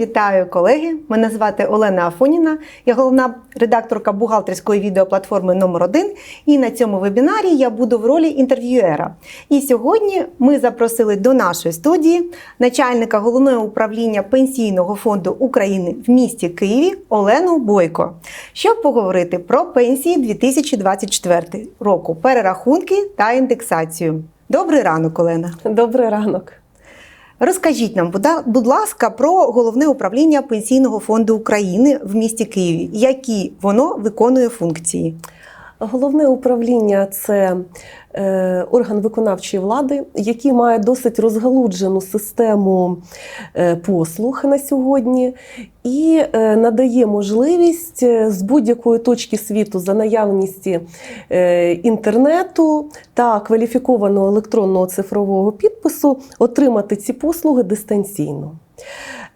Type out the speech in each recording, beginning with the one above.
Вітаю колеги! Мене звати Олена Афоніна. Я головна редакторка бухгалтерської відеоплатформи номер 1 І на цьому вебінарі я буду в ролі інтерв'юера. І сьогодні ми запросили до нашої студії начальника головного управління Пенсійного фонду України в місті Києві Олену Бойко, щоб поговорити про пенсії 2024 року, перерахунки та індексацію. Добрий ранок, Олена. Добрий ранок. Розкажіть нам, будь ласка, про головне управління Пенсійного фонду України в місті Києві. Які воно виконує функції? Головне управління це е, орган виконавчої влади, який має досить розгалуджену систему е, послуг на сьогодні, і е, надає можливість з будь-якої точки світу за наявності інтернету та кваліфікованого електронного цифрового підпису отримати ці послуги дистанційно.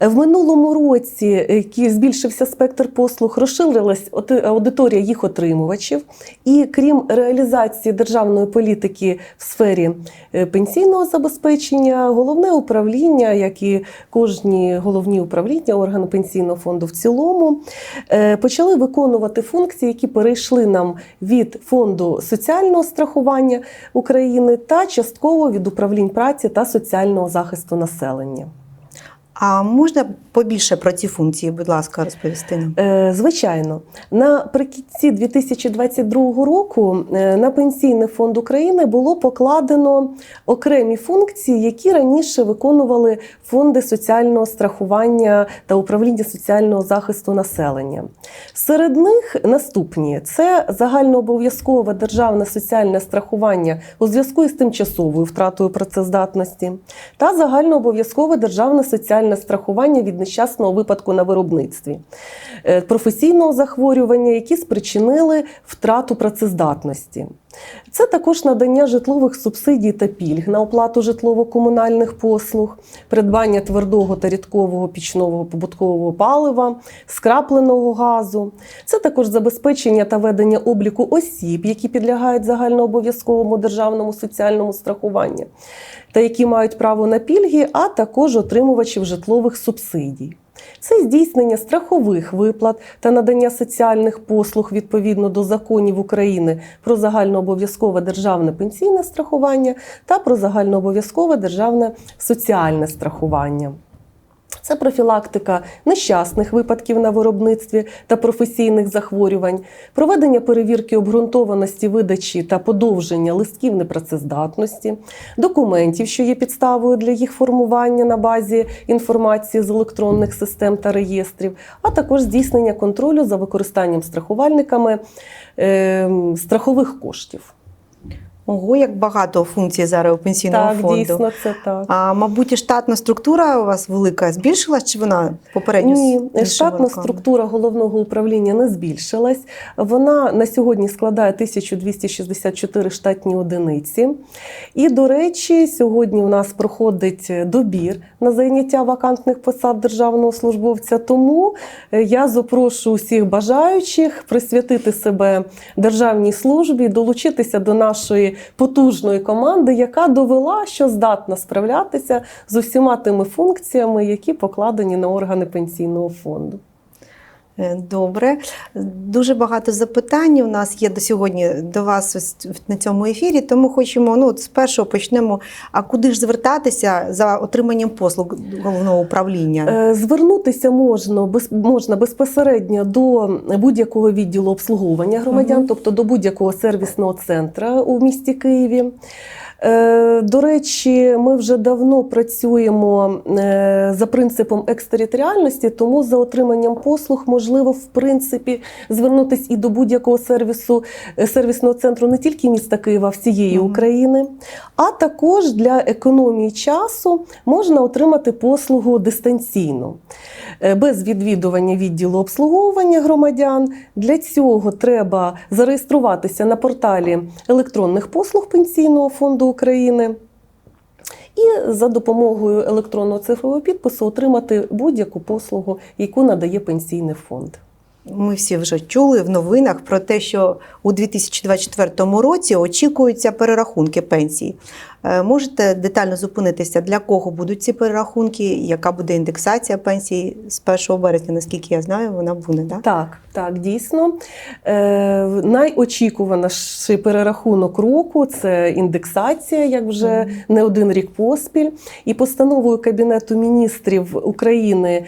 В минулому році е, який збільшився спектр послуг, розширилась аудиторія їх отримувачів, і крім реалізації державної політики в сфері е, пенсійного забезпечення, головне управління, як і кожні головні управління органи пенсійного фонду в цілому, е, почали виконувати функції, які перейшли нам від фонду соціального страхування України та частково від управлінь праці та соціального захисту населення. А можна побільше про ці функції, будь ласка, розповісти нам? Е, Звичайно, наприкінці 2022 року е, на Пенсійний фонд України було покладено окремі функції, які раніше виконували фонди соціального страхування та управління соціального захисту населення. Серед них наступні: це загальнообов'язкове державне соціальне страхування у зв'язку із тимчасовою втратою працездатності та загальнообов'язкове державне соціальне страхування від нещасного випадку на виробництві, е, професійного захворювання, які спричинили втрату працездатності. Це також надання житлових субсидій та пільг на оплату житлово-комунальних послуг, придбання твердого та рідкового пічного побуткового палива, скрапленого газу. Це також забезпечення та ведення обліку осіб, які підлягають загальнообов'язковому державному соціальному страхуванню, та які мають право на пільги, а також отримувачів житлових субсидій. Це здійснення страхових виплат та надання соціальних послуг відповідно до законів України про загальнообов'язкове державне пенсійне страхування та про загальнообов'язкове державне соціальне страхування. Це профілактика нещасних випадків на виробництві та професійних захворювань, проведення перевірки обґрунтованості видачі та подовження листків непрацездатності, документів, що є підставою для їх формування на базі інформації з електронних систем та реєстрів, а також здійснення контролю за використанням страхувальниками е, страхових коштів. Ого, як багато функцій зараз у пенсійного так, фонду. дійсно, це так. А мабуть, і штатна структура у вас велика збільшилась, чи вона попередньо Ні, штатна велика? структура головного управління не збільшилась. Вона на сьогодні складає 1264 штатні одиниці. І, до речі, сьогодні у нас проходить добір на зайняття вакантних посад державного службовця. Тому е, я запрошую усіх бажаючих присвятити себе державній службі, долучитися до нашої потужної команди, яка довела, що здатна справлятися з усіма тими функціями, які покладені на органи пенсійного фонду. Е, Добре, дуже багато запитань у нас є до сьогодні до вас ось на цьому ефірі. Тому хочемо ну з першого почнемо. А куди ж звертатися за отриманням послуг головного управління? Е, Звернутися можна без можна безпосередньо до будь-якого відділу обслуговування громадян, Мгм. тобто до будь-якого сервісного центру у місті Києві. Е, До речі, ми вже давно працюємо е, за принципом екстериторіальності, тому за отриманням послуг можливо в принципі звернутися і до будь-якого сервісу е, сервісного центру не тільки міста Києва, а всієї. України. А також для економії часу можна отримати послугу дистанційно. Без відвідування відділу обслуговування громадян. Для цього треба зареєструватися на порталі електронних послуг Пенсійного фонду України. І за допомогою електронного цифрового підпису отримати будь-яку послугу, яку надає пенсійний фонд. Ми всі вже чули в новинах про те, що у 2024 році очікуються перерахунки пенсій. Е, Можете детально зупинитися, для кого будуть ці перерахунки, яка буде індексація пенсії з 1 березня, наскільки я знаю, вона буде, да? Так, так, дійсно. Е, найочікуваніший перерахунок року це індексація, як вже не один рік поспіль. І постановою Кабінету міністрів України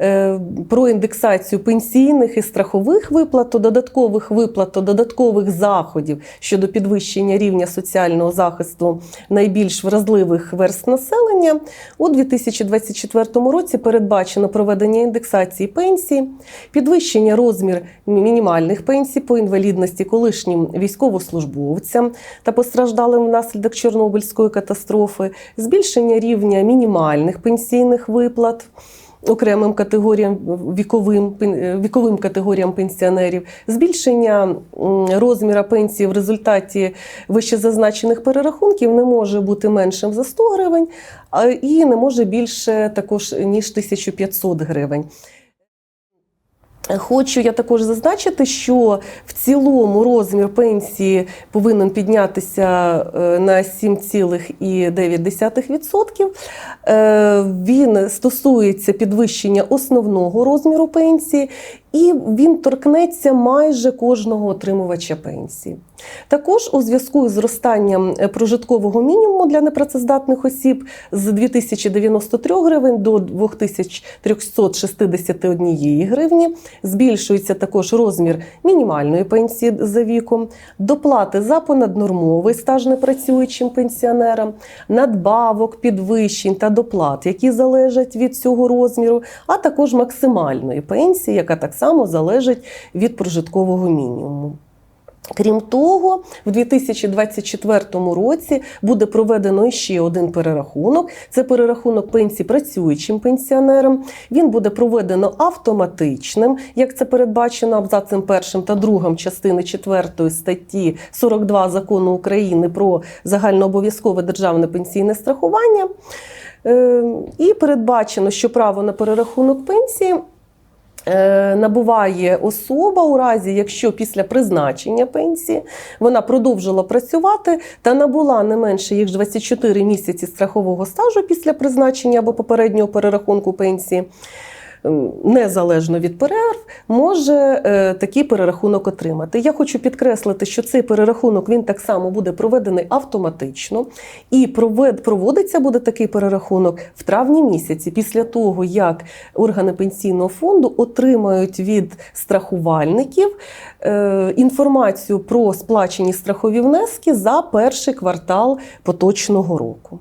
е, про індексацію пенсійних і страхових виплат, то додаткових виплат, то додаткових заходів щодо підвищення рівня соціального захисту найбільш вразливих верст населення у 2024 році передбачено проведення індексації пенсій, підвищення розмір мінімальних пенсій по інвалідності колишнім військовослужбовцям та постраждалим внаслідок Чорнобильської катастрофи, збільшення рівня мінімальних пенсійних виплат. Окремим категоріям віковим пен- віковим категоріям пенсіонерів, збільшення розміра пенсії в результаті вищезазначених перерахунків не може бути меншим за 100 гривень, і не може більше також ніж 1500 гривень. Хочу я також зазначити, що в цілому розмір пенсії повинен піднятися е, на 7,9%. Е, Він стосується підвищення основного розміру пенсії, і він торкнеться майже кожного отримувача пенсії. Також у зв'язку з зростанням е, прожиткового мінімуму для непрацездатних осіб з 2093 гривень до 2361 гривні збільшується також розмір мінімальної пенсії за віком, доплати за понаднормовий стаж непрацюючим пенсіонерам, надбавок, підвищень та доплат, які залежать від цього розміру, а також максимальної пенсії, яка так само залежить від прожиткового мінімуму. Крім того, в 2024 році буде проведено ще один перерахунок. Це перерахунок пенсій працюючим пенсіонерам. Він буде проведено автоматичним, як це передбачено абзацем першим та другим частини 4 статті 42 закону України про загальнообов'язкове державне пенсійне страхування. Е, І передбачено, що право на перерахунок пенсії набуває особа у разі, якщо після призначення пенсії вона продовжила працювати та набула не менше їх 24 місяці страхового стажу після призначення або попереднього перерахунку пенсії. Незалежно від перерв, може е, такий перерахунок отримати. Я хочу підкреслити, що цей перерахунок він так само буде проведений автоматично, і проводиться буде такий перерахунок в травні місяці, після того як органи пенсійного фонду отримають від страхувальників е, інформацію про сплачені страхові внески за перший квартал поточного року.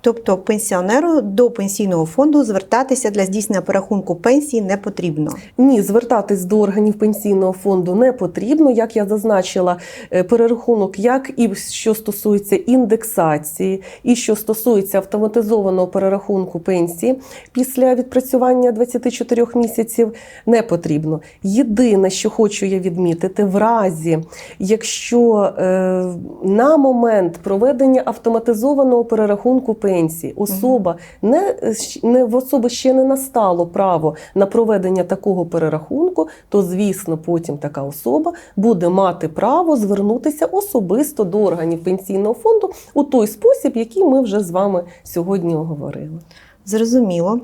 Тобто пенсіонеру до пенсійного фонду звертатися для здійснення перерахунку пенсії не потрібно. Ні, звертатись до органів пенсійного фонду не потрібно. Як я зазначила, е, перерахунок, як і що стосується індексації, і що стосується автоматизованого перерахунку пенсії після відпрацювання 24 місяців, не потрібно. Єдине, що хочу я відмітити, в разі, якщо е, на момент проведення автоматизованого перерахунку пенсії особа не, не в особи ще не настало право на проведення такого перерахунку, то звісно, потім така особа буде мати право звернутися особисто до органів пенсійного фонду у той спосіб, який ми вже з вами сьогодні оговорили. Зрозуміло.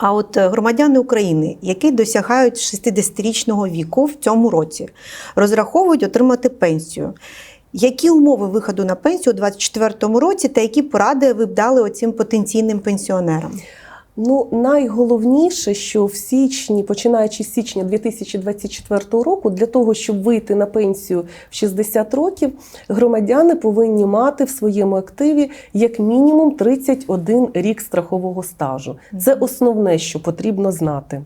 А от е, громадяни України, які досягають 60-річного віку в цьому році, розраховують отримати пенсію. Які умови виходу на пенсію у 2024 році та які поради ви б дали оцим потенційним пенсіонерам? Ну, найголовніше, що в січні, починаючи з січня 2024 року, для того, щоб вийти на пенсію в 60 років, громадяни повинні мати в своєму активі як мінімум 31 рік страхового стажу. Це основне, що потрібно знати.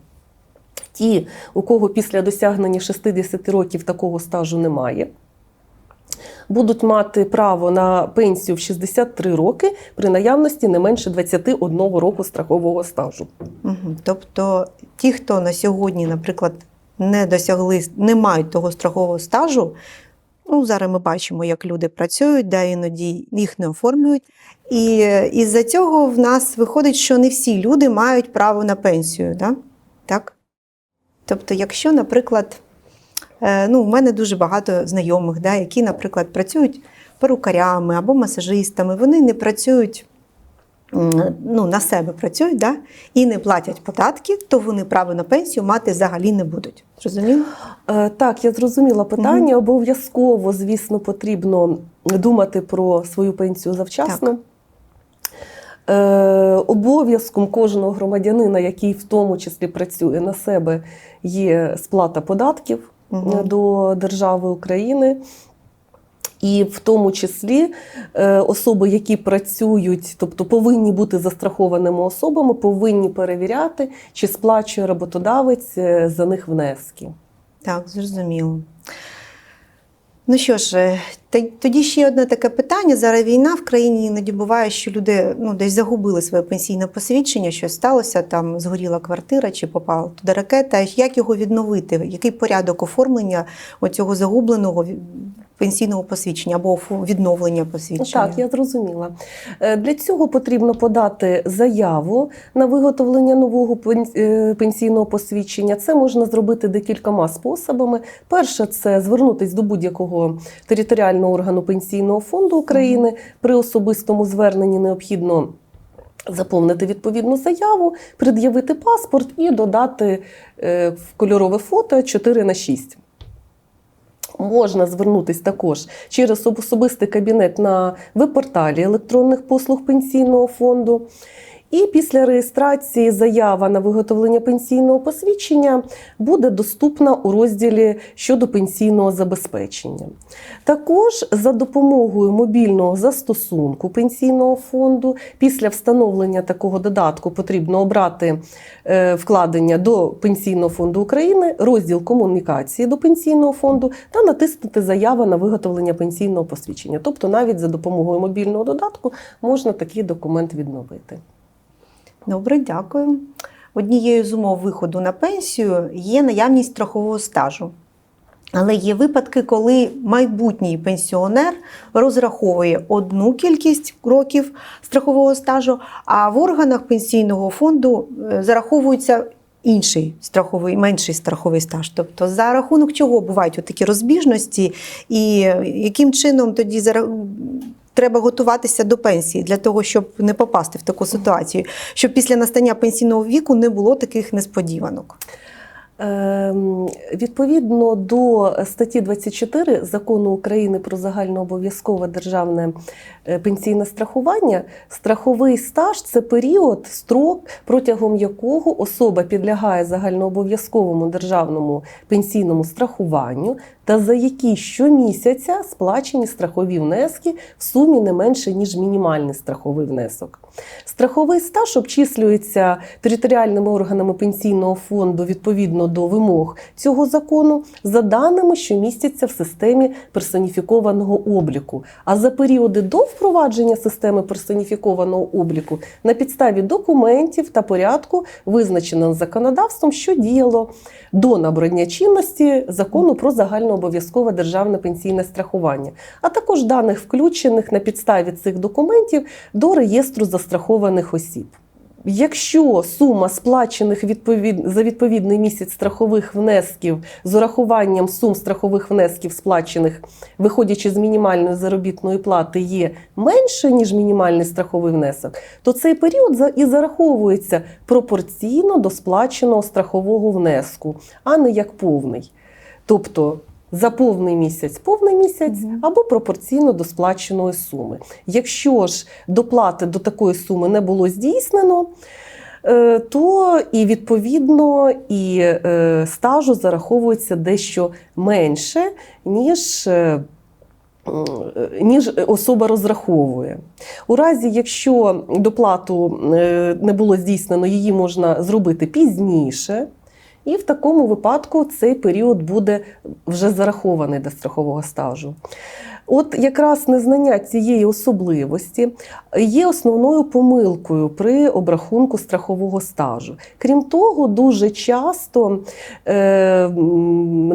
Ті, у кого після досягнення 60 років такого стажу немає, будуть мати право на пенсію в 63 роки при наявності не менше 21 року страхового стажу. Тобто ті, хто на сьогодні, наприклад, не досягли, не мають того страхового стажу. Ну, зараз ми бачимо, як люди працюють, да, іноді їх не оформлюють. І із-за цього в нас виходить, що не всі люди мають право на пенсію. Да? Так? Тобто, якщо, наприклад, ну, в мене дуже багато знайомих, да, які, наприклад, працюють перукарями або масажистами, вони не працюють. Ну, на себе працюють да? і не платять податки, то вони право на пенсію мати взагалі не будуть. Зрозуміло? Е, Так, я зрозуміла питання. Обов'язково, звісно, потрібно думати про свою пенсію завчасно. Е, Обов'язком кожного громадянина, який в тому числі працює на себе, є сплата податків Е, до держави України. І в тому числі е, особи, які працюють, тобто повинні бути застрахованими особами, повинні перевіряти, чи сплачує роботодавець е, за них внески. Так, зрозуміло. Ну що ж, тоді ще одне таке питання. Зараз війна в країні іноді буває, що люди ну, десь загубили своє пенсійне посвідчення, щось сталося, там згоріла квартира чи попала туди ракета. Як його відновити? Який порядок оформлення оцього загубленого пенсійного посвідчення або відновлення посвідчення? Так, я зрозуміла. Е, Для цього потрібно подати заяву на виготовлення нового е, пенсійного посвідчення. Це можна зробити декількома способами. Перше, це звернутися до будь-якого територіального органу пенсійного фонду України. При особистому зверненні необхідно. Заповнити відповідну заяву, пред'явити паспорт і додати е, в кольорове фото 4 на 6. Можна звернутися також через особистий кабінет на веб-порталі електронних послуг пенсійного фонду. І після реєстрації заява на виготовлення пенсійного посвідчення буде доступна у розділі щодо пенсійного забезпечення. Також за допомогою мобільного застосунку пенсійного фонду після встановлення такого додатку потрібно обрати е, вкладення до Пенсійного фонду України, розділ комунікації до пенсійного фонду та натиснути заява на виготовлення пенсійного посвідчення. Тобто навіть за допомогою мобільного додатку можна такий документ відновити. Добре, дякую. Однією з умов виходу на пенсію є наявність страхового стажу. Але є випадки, коли майбутній пенсіонер розраховує одну кількість років страхового стажу, а в органах пенсійного фонду е, зараховується інший страховий, менший страховий стаж. Тобто, за рахунок чого бувають такі розбіжності, і яким чином тоді треба готуватися до пенсії для того, щоб не попасти в таку ситуацію, щоб після настання пенсійного віку не було таких несподіванок. Ем, Відповідно до статті 24 закону України про загальнообов'язкове державне е, пенсійне страхування, страховий стаж це період, строк, протягом якого особа підлягає загальнообов'язковому державному пенсійному страхуванню, та за які щомісяця сплачені страхові внески в сумі не менше ніж мінімальний страховий внесок. Страховий стаж обчислюється територіальними органами пенсійного фонду відповідно до вимог цього закону за даними, що містяться в системі персоніфікованого обліку. А за періоди до впровадження системи персоніфікованого обліку на підставі документів та порядку, визначено законодавством, що діяло до набрання чинності закону про загальнообов'язкове державне пенсійне страхування, а також даних включених на підставі цих документів до реєстру застрахованих осіб. Якщо сума сплачених відповід... за відповідний місяць страхових внесків з урахуванням сум страхових внесків, сплачених, виходячи з мінімальної заробітної плати, є менше, ніж мінімальний страховий внесок, то цей період і зараховується пропорційно до сплаченого страхового внеску, а не як повний. Тобто за повний місяць повний місяць або пропорційно до сплаченої суми. Якщо ж доплати до такої суми не було здійснено, е, то і відповідно і е, стажу зараховується дещо менше, ніж. е, Ніж особа розраховує. У разі, якщо доплату не було здійснено, її можна зробити пізніше, і в такому випадку цей період буде вже зарахований до страхового стажу. От якраз незнання цієї особливості є основною помилкою при обрахунку страхового стажу. Крім того, дуже часто е,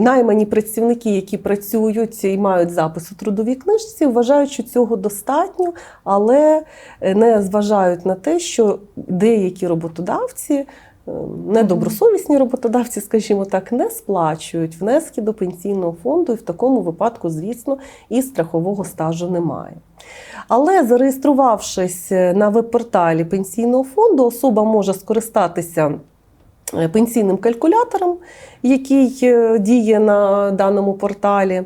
наймані працівники, які працюють і мають запис у трудовій книжці, вважають, що цього достатньо, але не зважають на те, що деякі роботодавці недобросовісні роботодавці, скажімо так, не сплачують внески до пенсійного фонду, і в такому випадку, звісно, і страхового стажу немає. Але зареєструвавшись на веб-порталі пенсійного фонду, особа може скористатися е, пенсійним калькулятором, який е, діє на даному порталі,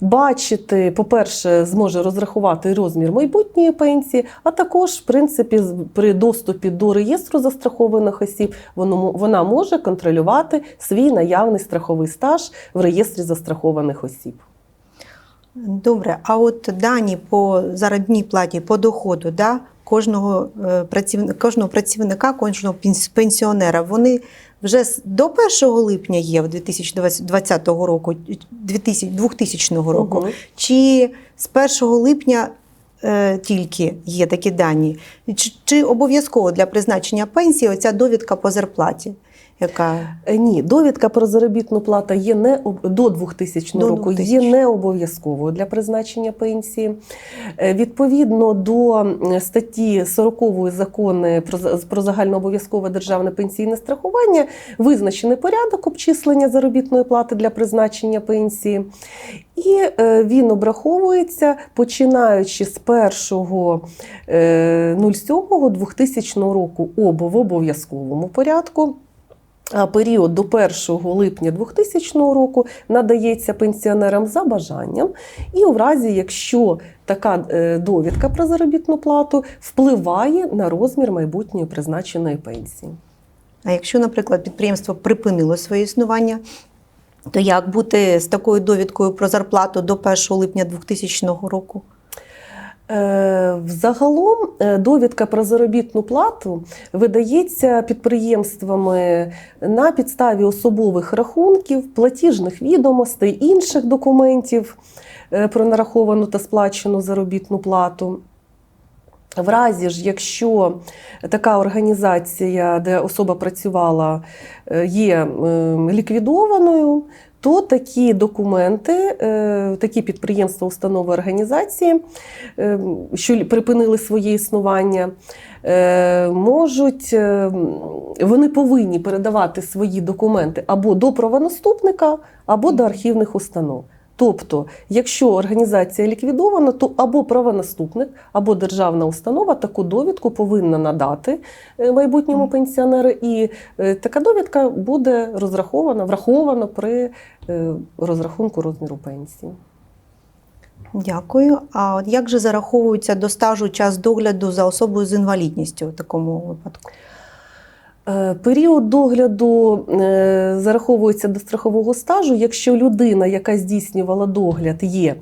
бачити, по-перше, зможе розрахувати розмір майбутньої пенсії, а також, в принципі, при доступі до реєстру застрахованих осіб вона може контролювати свій наявний страховий стаж в реєстрі застрахованих осіб. Добре, а от дані по заробітній платі, по доходу да, кожного, е, працівника, кожного працівника, кожного пенс- пенсіонера, вони вже до 1 липня є в 2020 року, 2000, 2000 року, угу. чи з 1 липня е, тільки є такі дані? Чи, чи обов'язково для призначення пенсії оця довідка по зарплаті? Яка Е, Ні, довідка про заробітну плату є не об- до 2000 До року, 2000. є не обов'язковою для призначення пенсії. Е, Відповідно до статті 40 закону про, про загальнообов'язкове державне пенсійне страхування визначений порядок обчислення заробітної плати для призначення пенсії. І е, він обраховується починаючи з 1.07.2000 року обо в обов'язковому порядку. Період до 1 липня 2000 року надається пенсіонерам за бажанням, і у разі, якщо така е, довідка про заробітну плату впливає на розмір майбутньої призначеної пенсії. А якщо, наприклад, підприємство припинило своє існування, то як бути з такою довідкою про зарплату до 1 липня 2000 року? Е, Взагалом е, довідка про заробітну плату видається підприємствами на підставі особових рахунків, платіжних відомостей, інших документів е, про нараховану та сплачену заробітну плату. В разі ж, якщо така організація, де особа працювала, є е, ліквідованою, то такі документи, е, такі підприємства, установи, організації, е, що припинили своє існування, е, можуть, вони повинні передавати свої документи або до правонаступника, або до архівних установ. Тобто, якщо організація ліквідована, то або правонаступник, або державна установа таку довідку повинна надати е, майбутньому пенсіонеру, і е, така довідка буде розрахована, врахована при е, розрахунку розміру пенсії. Дякую. А от як же зараховується до стажу час догляду за особою з інвалідністю в такому випадку? Е, Період догляду е, зараховується до страхового стажу, якщо людина, яка здійснювала догляд, є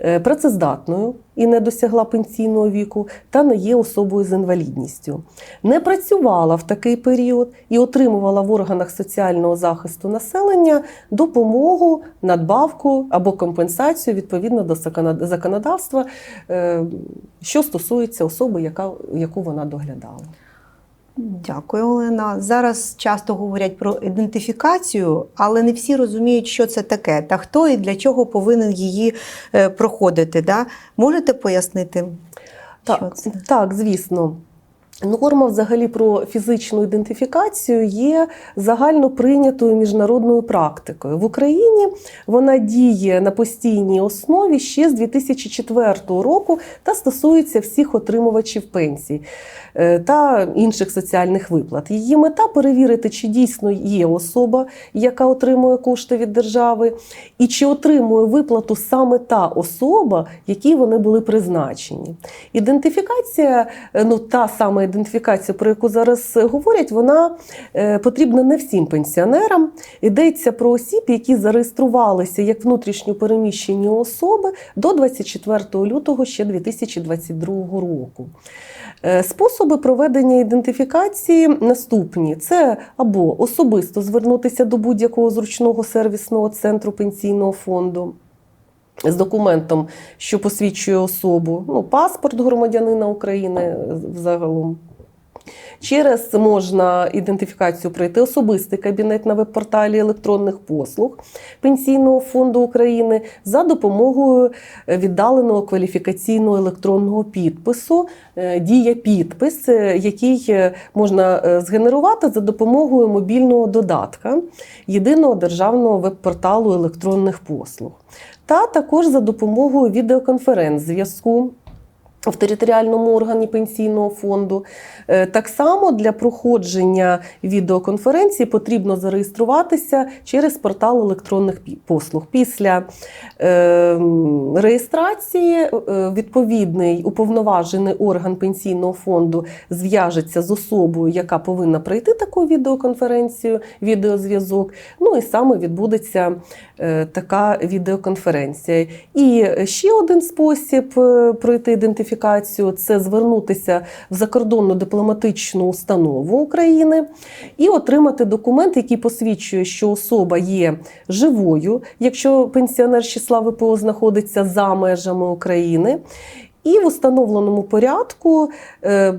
е, працездатною і не досягла пенсійного віку, та не є особою з інвалідністю, не працювала в такий період і отримувала в органах соціального захисту населення допомогу, надбавку або компенсацію відповідно до законодавства, що стосується особи, яку вона доглядала. Дякую, Олена. Зараз часто говорять про ідентифікацію, але не всі розуміють, що це таке, та хто і для чого повинен її е, проходити. Да? Можете пояснити? що це? так, звісно. Норма взагалі про фізичну ідентифікацію є загально прийнятою міжнародною практикою. В Україні вона діє на постійній основі ще з 2004 року та стосується всіх отримувачів пенсій е, та інших соціальних виплат. Її мета перевірити, чи дійсно є особа, яка отримує кошти від держави, і чи отримує виплату саме та особа, якій вони були призначені. Ідентифікація, е, ну та сама ідентифікація, про яку зараз е, говорять, вона е, потрібна не всім пенсіонерам. Йдеться про осіб, які зареєструвалися як внутрішньо переміщені особи до 24 лютого ще 2022 року. Е, Способи проведення ідентифікації наступні: це або особисто звернутися до будь-якого зручного сервісного центру пенсійного фонду. З документом, що посвідчує особу, ну, паспорт громадянина України взагалом. загалом, Через можна ідентифікацію пройти особистий кабінет на веб-порталі електронних послуг Пенсійного фонду України за допомогою е, віддаленого кваліфікаційного електронного підпису е, Дія підпис, е, який можна згенерувати за допомогою мобільного додатка єдиного державного веб-порталу електронних послуг, та також за допомогою відеоконференц-зв'язку. В територіальному органі пенсійного фонду Е, так само для проходження відеоконференції потрібно зареєструватися через портал електронних послуг. Після е, реєстрації е, відповідний уповноважений орган пенсійного фонду зв'яжеться з особою, яка повинна пройти таку відеоконференцію, відеозв'язок. Ну і саме відбудеться така відеоконференція. І ще один спосіб пройти ідентифікацію це звернутися в закордонну дипломатичну установу України і отримати документ, який посвідчує, що особа є живою, якщо пенсіонер з числа ВПО знаходиться за межами України. І в установленому порядку е,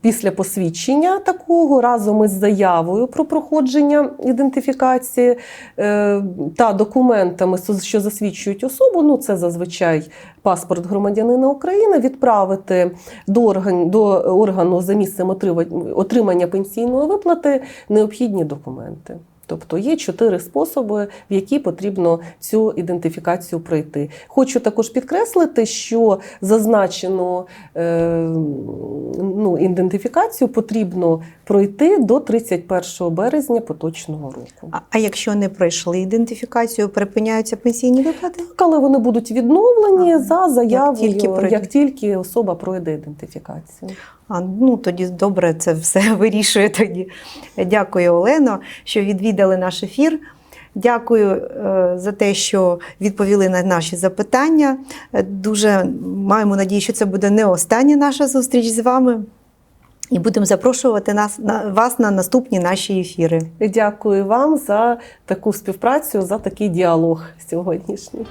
після посвідчення такого разом із заявою про проходження ідентифікації е, та документами, що засвідчують особу, ну це зазвичай паспорт громадянина України, відправити до, орган, до органу за місцем отримання пенсійної виплати необхідні документи. Тобто є чотири способи, в які потрібно цю ідентифікацію пройти. Хочу також підкреслити, що зазначену е, ну, ідентифікацію потрібно пройти до 31 березня поточного року. А, а якщо не пройшли ідентифікацію, припиняються пенсійні виплати? Так, але вони будуть відновлені Ага. за заявою, тільки як тільки, особа пройде ідентифікацію. А, ну тоді добре, це все вирішує тоді. Дякую, Олено, що відвідали наш ефір. Дякую е, за те, що відповіли на наші запитання. Е, Дуже маємо надію, що це буде не остання наша зустріч з вами. І будемо запрошувати нас на вас на наступні наші ефіри. Дякую вам за таку співпрацю, за такий діалог сьогоднішній.